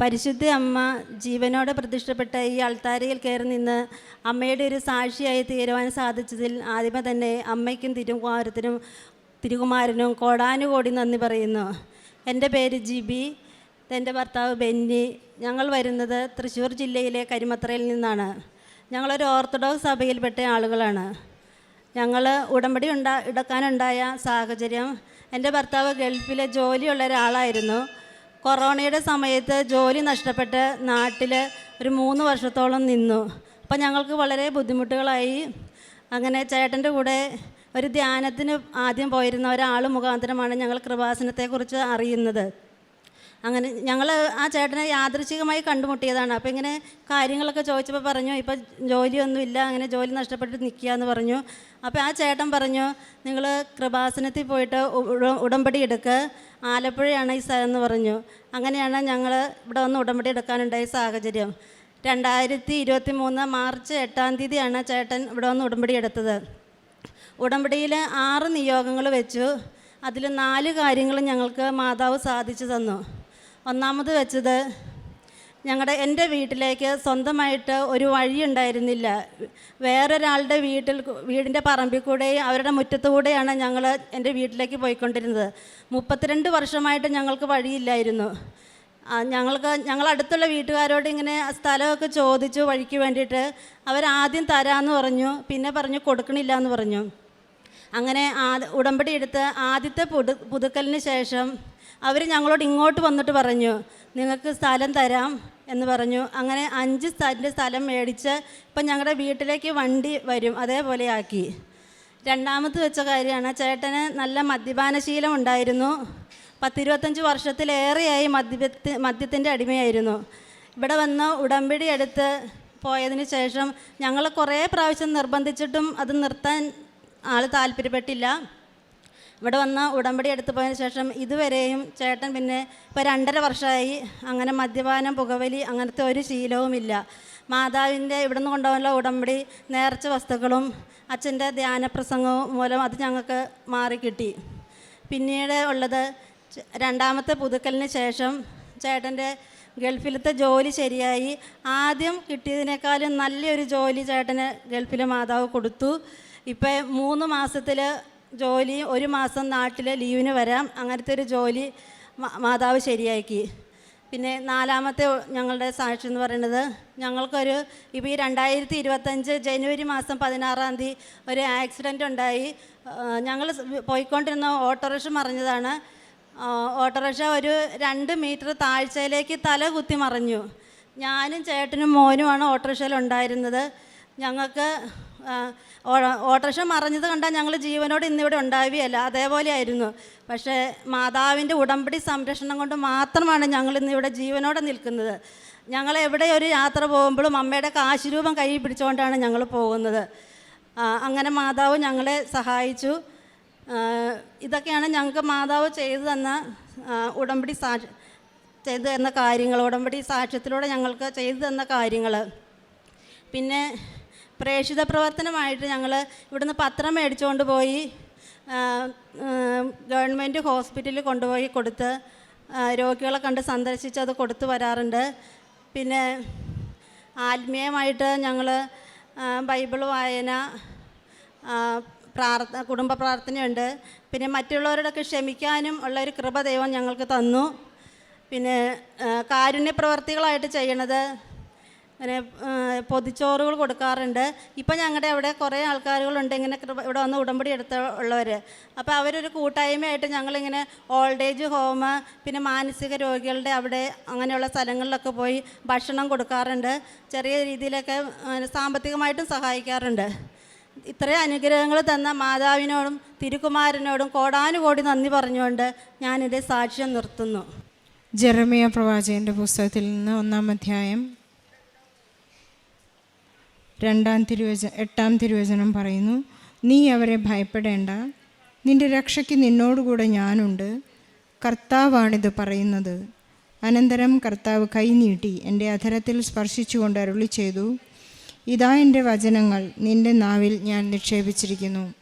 പരിശുദ്ധ അമ്മ ജീവനോടെ പ്രതിഷ്ഠപ്പെട്ട ഈ അൾത്താരയിൽ കയറി നിന്ന് അമ്മയുടെ ഒരു സാക്ഷിയായി തീരുവാൻ സാധിച്ചതിൽ ആദ്യമേ തന്നെ അമ്മയ്ക്കും തിരുകുമാരത്തിനും തിരുകുമാരനും കോടാനുകോടി നന്ദി പറയുന്നു. എന്റെ പേര് ജിബി എന്റെ ഭർത്താവ് ബെന്നി. ഞങ്ങൾ വരുന്നത് തൃശ്ശൂർ ജില്ലയിലെ കരിമത്രയിൽ നിന്നാണ്. ഞങ്ങളൊരു ഓർത്തഡോക്സ് സഭയിൽപ്പെട്ട ആളുകളാണ്. ഞങ്ങൾ ഉടമ്പടി ഉണ്ടാ എടുക്കാനുണ്ടായ സാഹചര്യം എന്റെ ഭർത്താവ് ഗൾഫിലെ ജോലിയുള്ള ഒരാളായിരുന്നു. കൊറോണയുടെ സമയത്ത് ജോലി നഷ്ടപ്പെട്ട് നാട്ടിൽ ഒരു മൂന്ന് വർഷത്തോളം നിന്നു. അപ്പം ഞങ്ങൾക്ക് വളരെ ബുദ്ധിമുട്ടുകളായി. അങ്ങനെ ചേട്ടന്റെ കൂടെ ഒരു ധ്യാനത്തിന് ആദ്യം പോയിരുന്ന ഒരാൾ മുഖാന്തരമാണ് ഞങ്ങൾ കൃപാസനത്തെക്കുറിച്ച് അറിയുന്നത്. അങ്ങനെ ഞങ്ങൾ ആ ചേട്ടനെ യാദൃശികമായി കണ്ടുമുട്ടിയതാണ്. അപ്പോൾ ഇങ്ങനെ കാര്യങ്ങളൊക്കെ ചോദിച്ചപ്പോൾ പറഞ്ഞു ഇപ്പോൾ ജോലിയൊന്നുമില്ല അങ്ങനെ ജോലി നഷ്ടപ്പെട്ട് നിൽക്കുക എന്ന് പറഞ്ഞു. അപ്പോൾ ആ ചേട്ടൻ പറഞ്ഞു നിങ്ങൾ കൃപാസനത്തിൽ പോയിട്ട് ഉടമ്പടി എടുക്കുക ആലപ്പുഴയാണ് ഈ സ്ഥലം എന്ന് പറഞ്ഞു. അങ്ങനെയാണ് ഞങ്ങൾ ഇവിടെ വന്ന് ഉടമ്പടി എടുക്കാനുണ്ടായ സാഹചര്യം. രണ്ടായിരത്തി ഇരുപത്തി മൂന്ന് മാർച്ച് എട്ടാം തീയതിയാണ് ചേട്ടൻ ഇവിടെ വന്ന് ഉടമ്പടി എടുത്തത്. ഉടമ്പടിയിൽ ആറ് നിയോഗങ്ങൾ വെച്ചു. അതിൽ നാല് കാര്യങ്ങൾ ഞങ്ങൾക്ക് മാതാവ് സാധിച്ചു തന്നു. ഒന്നാമത് വെച്ചത് ഞങ്ങളുടെ എന്റെ വീട്ടിലേക്ക് സ്വന്തമായിട്ട് ഒരു വഴി ഉണ്ടായിരുന്നില്ല വേറൊരാളുടെ വീട്ടിൽ വീടിന്റെ പറമ്പിൽ കൂടെയും അവരുടെ മുറ്റത്തു കൂടെയാണ് ഞങ്ങൾ എന്റെ വീട്ടിലേക്ക് പോയിക്കൊണ്ടിരുന്നത്. മുപ്പത്തിരണ്ട് വർഷമായിട്ട് ഞങ്ങൾക്ക് വഴിയില്ലായിരുന്നു. ഞങ്ങൾക്ക് ഞങ്ങൾ അടുത്തുള്ള വീട്ടുകാരോട് ഇങ്ങനെ സ്ഥലമൊക്കെ ചോദിച്ചു വഴിക്ക് വേണ്ടിയിട്ട് അവരാദ്യം തരാമെന്ന് പറഞ്ഞു പിന്നെ പറഞ്ഞു കൊടുക്കണില്ല എന്ന് പറഞ്ഞു. അങ്ങനെ ആ ഉടമ്പടി എടുത്ത് ആദ്യത്തെ പുതു പുതുക്കലിന് ശേഷം അവർ ഞങ്ങളോട് ഇങ്ങോട്ട് വന്നിട്ട് പറഞ്ഞു നിങ്ങൾക്ക് സ്ഥലം തരാം എന്ന് പറഞ്ഞു. അങ്ങനെ അഞ്ച് സ്ഥലത്തിന്റെ സ്ഥലം മേടിച്ച് ഇപ്പം ഞങ്ങളുടെ വീട്ടിലേക്ക് വണ്ടി വരും അതേപോലെ ആക്കി. രണ്ടാമത് വെച്ച കാര്യമാണ് ചേട്ടന് നല്ല മദ്യപാനശീലം ഉണ്ടായിരുന്നു. പത്തിരുപത്തഞ്ച് വർഷത്തിലേറെയായി മദ്യപത്തി മദ്യത്തിന്റെ അടിമയായിരുന്നു. ഇവിടെ വന്ന് ഉടമ്പടി എടുത്ത് പോയതിന് ശേഷം ഞങ്ങൾ കുറേ പ്രാവശ്യം നിർബന്ധിച്ചിട്ടും അത് നിർത്താൻ ആൾ താല്പര്യപ്പെട്ടില്ല. ഇവിടെ വന്ന് ഉടമ്പടി എടുത്തു പോയതിന് ശേഷം ഇതുവരെയും ചേട്ടൻ പിന്നെ ഇപ്പോൾ രണ്ടര വർഷമായി അങ്ങനെ മദ്യപാനം പുകവലി അങ്ങനത്തെ ഒരു ശീലവുമില്ല. മാതാവിന്റെ ഇവിടുന്ന് കൊണ്ടുപോകാനുള്ള ഉടമ്പടി നേർച്ച വസ്തുക്കളും അച്ഛന്റെ ധ്യാനപ്രസംഗവും മൂലം അത് ഞങ്ങൾക്ക് മാറിക്കിട്ടി. പിന്നീട് ഉള്ളത് രണ്ടാമത്തെ പുതുക്കലിന് ശേഷം ചേട്ടന്റെ ഗൾഫിലത്തെ ജോലി ശരിയായി. ആദ്യം കിട്ടിയതിനേക്കാളും നല്ലൊരു ജോലി ചേട്ടന് ഗൾഫിലെ മാതാവ് കൊടുത്തു. ഇപ്പം മൂന്ന് മാസത്തിൽ ജോലി ഒരു മാസം നാട്ടിൽ ലീവിന് വരാം. അങ്ങനത്തെ ഒരു ജോലി മാതാവ് ശരിയാക്കി. പിന്നെ നാലാമത്തെ ഞങ്ങളുടെ സാക്ഷി എന്ന് പറയുന്നത് ഞങ്ങൾക്കൊരു ഇപ്പോൾ ഈ രണ്ടായിരത്തി ഇരുപത്തഞ്ച് ജനുവരി മാസം പതിനാറാം തീയതി ഒരു ആക്സിഡന്റ് ഉണ്ടായി. ഞങ്ങൾ പോയിക്കൊണ്ടിരുന്ന ഓട്ടോറിക്ഷ മറിഞ്ഞതാണ്. ഓട്ടോറിക്ഷ ഒരു രണ്ട് മീറ്റർ താഴ്ചയിലേക്ക് തല കുത്തി മറിഞ്ഞു. ഞാനും ചേട്ടനും മോനുമാണ് ഓട്ടോറിക്ഷയിൽ ഉണ്ടായിരുന്നത്. ഞങ്ങൾക്ക് ഓട്ടോറിക്ഷ മറിഞ്ഞത് കണ്ടാൽ ഞങ്ങൾ ജീവനോട് ഇന്നിവിടെ ഉണ്ടാവുകയല്ല അതേപോലെ ആയിരുന്നു പക്ഷേ മാതാവിന്റെ ഉടമ്പടി സംരക്ഷണം കൊണ്ട് മാത്രമാണ് ഞങ്ങൾ ഇന്നിവിടെ ജീവനോടെ നിൽക്കുന്നത്. ഞങ്ങൾ എവിടെ ഒരു യാത്ര പോകുമ്പോഴും അമ്മയുടെ കാശുരൂപം കൈ പിടിച്ചുകൊണ്ടാണ് ഞങ്ങൾ പോകുന്നത്. അങ്ങനെ മാതാവ് ഞങ്ങളെ സഹായിച്ചു. ഇതൊക്കെയാണ് ഞങ്ങൾക്ക് മാതാവ് ചെയ്തു തന്ന ഉടമ്പടി സാക്ഷി ചെയ്തു തന്ന കാര്യങ്ങൾ. ഉടമ്പടി സാക്ഷ്യത്തിലൂടെ ഞങ്ങൾക്ക് ചെയ്തു തന്ന കാര്യങ്ങൾ. പിന്നെ പ്രേക്ഷിത പ്രവർത്തനമായിട്ട് ഞങ്ങൾ ഇവിടുന്ന് പത്രം മേടിച്ചുകൊണ്ട് പോയി ഗവൺമെന്റ് ഹോസ്പിറ്റലിൽ കൊണ്ടുപോയി കൊടുത്ത് രോഗികളെ കണ്ട് സന്ദർശിച്ച് അത് കൊടുത്തു വരാറുണ്ട്. പിന്നെ ആത്മീയമായിട്ട് ഞങ്ങൾ ബൈബിൾ വായന പ്രാർത്ഥ കുടുംബ പ്രാർത്ഥനയുണ്ട്. പിന്നെ മറ്റുള്ളവരോടൊക്കെ ക്ഷമിക്കാനും ഉള്ള ഒരു കൃപ ദൈവം ഞങ്ങൾക്ക് തന്നു. പിന്നെ കാരുണ്യ പ്രവർത്തികളായിട്ട് ചെയ്യണത് ആ, പൊതിച്ചോറുകൾ കൊടുക്കാറുണ്ട്. ഇപ്പം ഞങ്ങളുടെ അവിടെ കുറേ ആൾക്കാരുകളുണ്ട് ഇങ്ങനെ ഇവിടെ വന്ന് ഉടമ്പടി എടുത്ത ഉള്ളവർ അപ്പോൾ അവരൊരു കൂട്ടായ്മയായിട്ട് ഞങ്ങളിങ്ങനെ ഓൾഡ് ഏജ് ഹോം പിന്നെ മാനസിക രോഗികളുടെ അവിടെ അങ്ങനെയുള്ള സ്ഥലങ്ങളിലൊക്കെ പോയി ഭക്ഷണം കൊടുക്കാറുണ്ട്. ചെറിയ രീതിയിലൊക്കെ സാമ്പത്തികമായിട്ടും സഹായിക്കാറുണ്ട്. ഇത്രയും അനുഗ്രഹങ്ങൾ തന്ന മാതാവിനോടും തിരുകുമാരനോടും കോടാനുകോടി നന്ദി പറഞ്ഞുകൊണ്ട് ഞാനിത് സാക്ഷ്യം നിർത്തുന്നു. ജെറമിയ പ്രവാചകന്റെ പുസ്തകത്തിൽ നിന്ന് ഒന്നാം അധ്യായം രണ്ടാം തിരുവച എട്ടാം തിരുവചനം പറയുന്നു നീ അവരെ ഭയപ്പെടേണ്ട. നിന്റെ രക്ഷയ്ക്ക് നിന്നോടുകൂടെ ഞാനുണ്ട്. കർത്താവാണിത് പറയുന്നത്. അനന്തരം കർത്താവ് കൈനീട്ടി എന്റെ അധരത്തിൽ സ്പർശിച്ചുകൊണ്ട് അരുളി ചെയ്തു ഇതാ എന്റെ വചനങ്ങൾ. നിന്റെ നാവിൽ ഞാൻ നിക്ഷേപിച്ചിരിക്കുന്നു.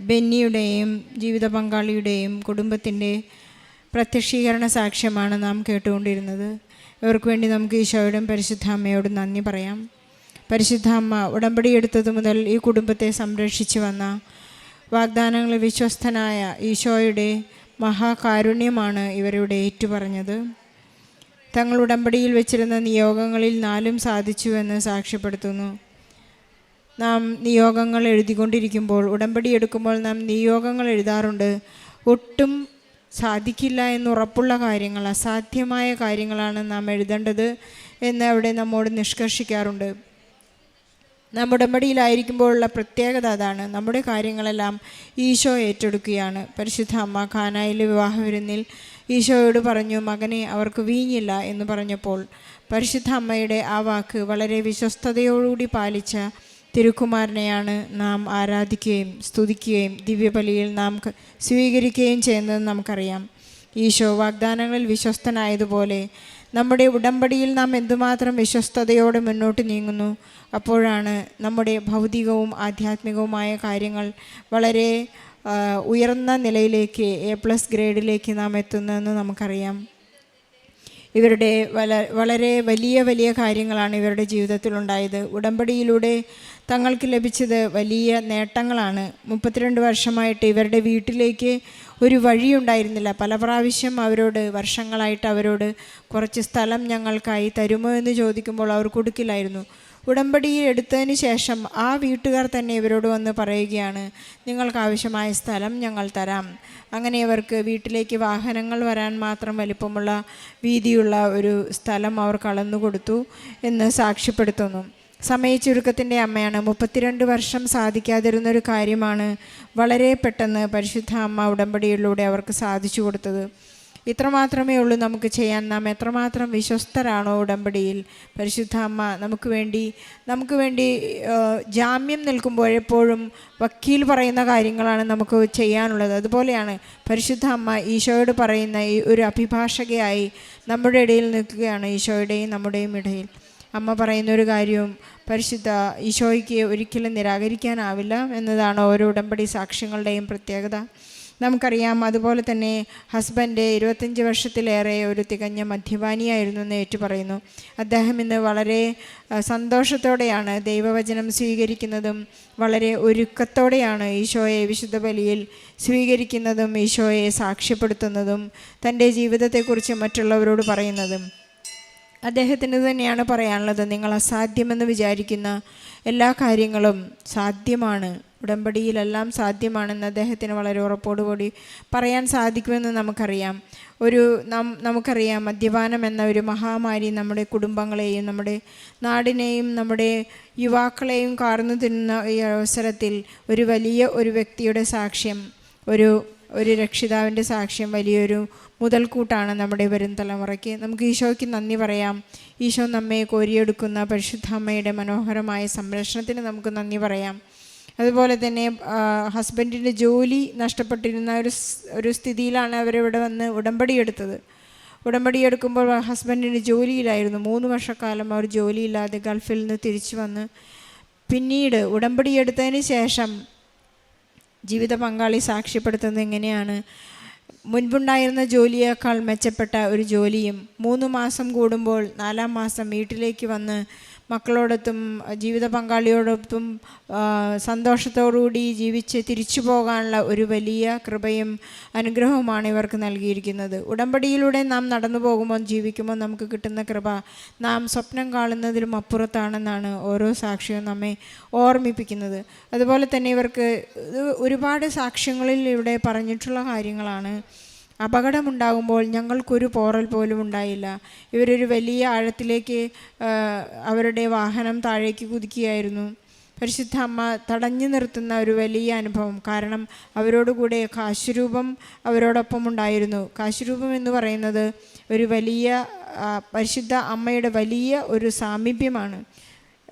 ബെന്നിയുടെയും ജീവിത പങ്കാളിയുടെയും കുടുംബത്തിന്റെ പ്രത്യക്ഷീകരണ സാക്ഷ്യമാണ് നാം കേട്ടുകൊണ്ടിരുന്നത്. ഇവർക്ക് വേണ്ടി നമുക്ക് ഈശോയോടും പരിശുദ്ധ അമ്മയോടും നന്ദി പറയാം. പരിശുദ്ധ അമ്മ ഉടമ്പടി എടുത്തത് മുതൽ ഈ കുടുംബത്തെ സംരക്ഷിച്ചു വന്ന വാഗ്ദാനങ്ങളിൽ വിശ്വസ്തനായ ഈശോയുടെ മഹാകാരുണ്യമാണ് ഇവരുടെ ഏറ്റുപറഞ്ഞത്. തങ്ങൾ ഉടമ്പടിയിൽ വെച്ചിരുന്ന നിയോഗങ്ങളിൽ നാലും സാധിച്ചുവെന്ന് സാക്ഷ്യപ്പെടുത്തുന്നു. നാം നിയോഗങ്ങൾ എഴുതിക്കൊണ്ടിരിക്കുമ്പോൾ ഉടമ്പടി എടുക്കുമ്പോൾ നാം നിയോഗങ്ങൾ എഴുതാറുണ്ട്. ഒട്ടും സാധിക്കില്ല എന്നുറപ്പുള്ള കാര്യങ്ങൾ അസാധ്യമായ കാര്യങ്ങളാണ് നാം എഴുതേണ്ടത് എന്ന് അവിടെ നമ്മോട് നിഷ്കർഷിക്കാറുണ്ട്. നാം മടിയിലായിരിക്കുമ്പോഴുള്ള പ്രത്യേകത അതാണ്. നമ്മുടെ കാര്യങ്ങളെല്ലാം ഈശോ ഏറ്റെടുക്കുകയാണ്. പരിശുദ്ധ അമ്മ ഖാനായിലെ വിവാഹ വിരുന്നിൽ ഈശോയോട് പറഞ്ഞു മകനെ അവർക്ക് വീഞ്ഞില്ല എന്ന് പറഞ്ഞപ്പോൾ പരിശുദ്ധ അമ്മയുടെ ആ വാക്ക് വളരെ വിശ്വസ്തയോടുകൂടി പാലിച്ച തിരുക്കുമാരനെയാണ് നാം ആരാധിക്കുകയും സ്തുതിക്കുകയും ദിവ്യബലിയിൽ നാം സ്വീകരിക്കുകയും ചെയ്യുന്നത് നമുക്കറിയാം. ഈശോ വാഗ്ദാനങ്ങളിൽ വിശ്വസ്തനായതുപോലെ നമ്മുടെ ഉടമ്പടിയിൽ നാം എന്തുമാത്രം വിശ്വസ്തയോടെ മുന്നോട്ട് നീങ്ങുന്നു അപ്പോഴാണ് നമ്മുടെ ഭൗതികവും ആധ്യാത്മികവുമായ കാര്യങ്ങൾ വളരെ ഉയർന്ന നിലയിലേക്ക് എ പ്ലസ് ഗ്രേഡിലേക്ക് നാം എത്തുന്നതെന്ന് നമുക്കറിയാം. ഇവരുടെ വളരെ വലിയ വലിയ കാര്യങ്ങളാണ് ഇവരുടെ ജീവിതത്തിലുണ്ടായത്. ഉടമ്പടിയിലൂടെ തങ്ങൾക്ക് ലഭിച്ചത് വലിയ നേട്ടങ്ങളാണ്. മുപ്പത്തിരണ്ട് വർഷമായിട്ട് ഇവരുടെ വീട്ടിലേക്ക് ഒരു വഴിയുണ്ടായിരുന്നില്ല. പല പ്രാവശ്യം അവരോട് വർഷങ്ങളായിട്ട് അവരോട് കുറച്ച് സ്ഥലം ഞങ്ങൾക്കായി തരുമോ എന്ന് ചോദിക്കുമ്പോൾ അവർ കൊടുക്കില്ലായിരുന്നു. ഉടമ്പടി എടുത്തതിന് ശേഷം ആ വീട്ടുകാർ തന്നെ ഇവരോട് വന്ന് പറയുകയാണ് നിങ്ങൾക്ക് ആവശ്യമായ സ്ഥലം ഞങ്ങൾ തരാം. അങ്ങനെ ഇവർക്ക് വീട്ടിലേക്ക് വാഹനങ്ങൾ വരാൻ മാത്രം വലിപ്പമുള്ള വീതിയുള്ള ഒരു സ്ഥലം അവർ കളന്നു കൊടുത്തു എന്ന് സാക്ഷ്യപ്പെടുത്തുന്നു. സമയ ചുരുക്കത്തിന്റെ അമ്മയാണ്. മുപ്പത്തിരണ്ട് വർഷം സാധിക്കാതിരുന്നൊരു കാര്യമാണ് വളരെ പെട്ടെന്ന് പരിശുദ്ധ അമ്മ ഉടമ്പടിയിലൂടെ അവർക്ക് സാധിച്ചു കൊടുത്തത്. ഇത്രമാത്രമേ ഉള്ളൂ നമുക്ക് ചെയ്യാൻ. നാം എത്രമാത്രം വിശ്വസ്തരാണോ ഉടമ്പടിയിൽ. പരിശുദ്ധ അമ്മ നമുക്ക് വേണ്ടി നമുക്ക് വേണ്ടി ജാമ്യം നിൽക്കുമ്പോഴെപ്പോഴും വക്കീൽ പറയുന്ന കാര്യങ്ങളാണ് നമുക്ക് ചെയ്യാനുള്ളത്. അതുപോലെയാണ് പരിശുദ്ധ അമ്മ ഈശോയോട് പറയുന്ന ഈ ഒരു അഭിഭാഷകയായി നമ്മുടെ ഇടയിൽ നിൽക്കുകയാണ് ഈശോയുടെയും നമ്മുടെയും ഇടയിൽ. അമ്മ പറയുന്ന ഒരു കാര്യവും പരിശുദ്ധ ഈശോയ്ക്ക് ഒരിക്കലും നിരാകരിക്കാനാവില്ല എന്നതാണ് ഓരോ ഉടമ്പടി സാക്ഷ്യങ്ങളുടെയും പ്രത്യേകത. നമുക്കറിയാം അതുപോലെ തന്നെ ഹസ്ബൻഡ് ഇരുപത്തഞ്ച് വർഷത്തിലേറെ ഒരു തികഞ്ഞ മദ്യപാനിയായിരുന്നു എന്ന് ഏറ്റു പറയുന്നു അദ്ദേഹം ഇന്ന് വളരെ സന്തോഷത്തോടെയാണ് ദൈവവചനം സ്വീകരിക്കുന്നതും വളരെ ഒരുക്കത്തോടെയാണ് ഈശോയെ വിശുദ്ധ ബലിയിൽ സ്വീകരിക്കുന്നതും ഈശോയെ സാക്ഷ്യപ്പെടുത്തുന്നതും തന്റെ ജീവിതത്തെക്കുറിച്ച് മറ്റുള്ളവരോട് പറയുന്നതും. അദ്ദേഹത്തിന് തന്നെയാണ് പറയാനുള്ളത് നിങ്ങൾ അസാധ്യമെന്ന് വിചാരിക്കുന്ന എല്ലാ കാര്യങ്ങളും സാധ്യമാണ്. ഉടമ്പടിയിലെല്ലാം സാധ്യമാണെന്ന് അദ്ദേഹത്തിന് വളരെ ഉറപ്പോടുകൂടി പറയാൻ സാധിക്കുമെന്ന് നമുക്കറിയാം. ഒരു നം നമുക്കറിയാം മദ്യപാനം എന്ന ഒരു മഹാമാരി നമ്മുടെ കുടുംബങ്ങളെയും നമ്മുടെ നാടിനെയും നമ്മുടെ യുവാക്കളെയും കാർന്നു തിന്നുന്ന ഈ അവസരത്തിൽ ഒരു വലിയ ഒരു വ്യക്തിയുടെ സാക്ഷ്യം ഒരു ഒരു രക്ഷിതാവിന്റെ സാക്ഷ്യം വലിയൊരു മുതൽക്കൂട്ടാണ് നമ്മുടെ വരും തലമുറയ്ക്ക്. നമുക്ക് ഈശോയ്ക്ക് നന്ദി പറയാം. ഈശോ നമ്മെ കോരിയെടുക്കുന്ന പരിശുദ്ധ അമ്മയുടെ മനോഹരമായ സംരക്ഷണത്തിന് നമുക്ക് നന്ദി പറയാം. അതുപോലെ തന്നെ ഹസ്ബൻഡിന്റെ ജോലി നഷ്ടപ്പെട്ടിരുന്ന ഒരു ഒരു സ്ഥിതിയിലാണ് അവരിവിടെ വന്ന് ഉടമ്പടി എടുത്തത്. ഉടമ്പടി എടുക്കുമ്പോൾ ഹസ്ബൻഡിന് ജോലിയിലായിരുന്നു. മൂന്ന് വർഷക്കാലം അവർ ജോലിയില്ലാതെ ഗൾഫിൽ നിന്ന് തിരിച്ചു വന്ന് പിന്നീട് ഉടമ്പടി എടുത്തതിന് ശേഷം ജീവിത പങ്കാളി സാക്ഷ്യപ്പെടുത്തുന്നത് എങ്ങനെയാണ്? മുൻപുണ്ടായിരുന്ന ജോലിയേക്കാൾ മെച്ചപ്പെട്ട ഒരു ജോലിയും മൂന്ന് മാസം കൂടുമ്പോൾ നാലാം മാസം വീട്ടിലേക്ക് വന്ന് മക്കളോടൊത്തും ജീവിത പങ്കാളിയോടൊത്തും സന്തോഷത്തോടുകൂടി ജീവിച്ച് തിരിച്ചു പോകാനുള്ള ഒരു വലിയ കൃപയും അനുഗ്രഹവുമാണ് ഇവർക്ക് നൽകിയിരിക്കുന്നത്. ഉടമ്പടിയിലൂടെ നാം നടന്നു പോകുമ്പോൾ ജീവിക്കുമ്പോൾ നമുക്ക് കിട്ടുന്ന കൃപ നാം സ്വപ്നം കാണുന്നതിലും അപ്പുറത്താണെന്നാണ് ഓരോ സാക്ഷ്യവും നമ്മെ ഓർമ്മിപ്പിക്കുന്നത്. അതുപോലെ തന്നെ ഇവർക്ക് ഒരുപാട് സാക്ഷ്യങ്ങളിൽ ഇവിടെ പറഞ്ഞിട്ടുള്ള കാര്യങ്ങളാണ്. അപകടമുണ്ടാകുമ്പോൾ ഞങ്ങൾക്കൊരു പോറൽ പോലും ഉണ്ടായില്ല. ഇവരൊരു വലിയ ആഴത്തിലേക്ക് അവരുടെ വാഹനം താഴേക്ക് കുതിക്കുകയായിരുന്നു. പരിശുദ്ധ അമ്മ തടഞ്ഞു നിർത്തുന്ന ഒരു വലിയ അനുഭവം. കാരണം അവരോടുകൂടെ കാശുരൂപം അവരോടൊപ്പം ഉണ്ടായിരുന്നു. കാശുരൂപം എന്ന് പറയുന്നത് ഒരു വലിയ പരിശുദ്ധ അമ്മയുടെ വലിയ ഒരു സാമീപ്യമാണ്.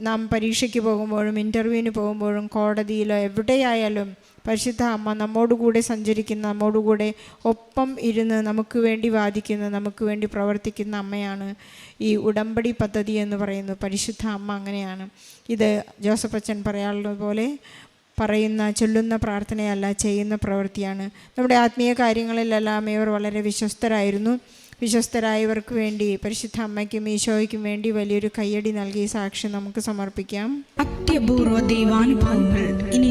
നാം പരീക്ഷയ്ക്ക് പോകുമ്പോഴും ഇന്റർവ്യൂവിന് പോകുമ്പോഴും കോടതിയിലോ എവിടെയായാലും പരിശുദ്ധ അമ്മ നമ്മോടുകൂടെ സഞ്ചരിക്കുന്ന നമ്മോടുകൂടെ ഒപ്പം ഇരുന്ന് നമുക്ക് വേണ്ടി വാദിക്കുന്ന നമുക്ക് വേണ്ടി പ്രവർത്തിക്കുന്ന അമ്മയാണ് ഈ ഉടമ്പടി പദ്ധതി എന്ന് പറയുന്നത്. പരിശുദ്ധ അമ്മ അങ്ങനെയാണ്. ഇത് ജോസഫ് അച്ഛൻ പറയാനുള്ളത് പോലെ പറയുന്ന ചൊല്ലുന്ന പ്രാർത്ഥനയല്ല ചെയ്യുന്ന പ്രവൃത്തിയാണ്. നമ്മുടെ ആത്മീയ കാര്യങ്ങളിലെല്ലാം ഇവർ വളരെ വിശ്വസ്തരായിരുന്നു. വിശ്വസ്തരായവർക്ക് വേണ്ടി പരിശുദ്ധ അമ്മയ്ക്കും ഈശോയ്ക്കും വേണ്ടി വലിയൊരു കയ്യടി നൽകി സാക്ഷ്യം നമുക്ക് സമർപ്പിക്കാം. അത്യപൂർവ ദൈവാനുഭവങ്ങൾ. ഇനി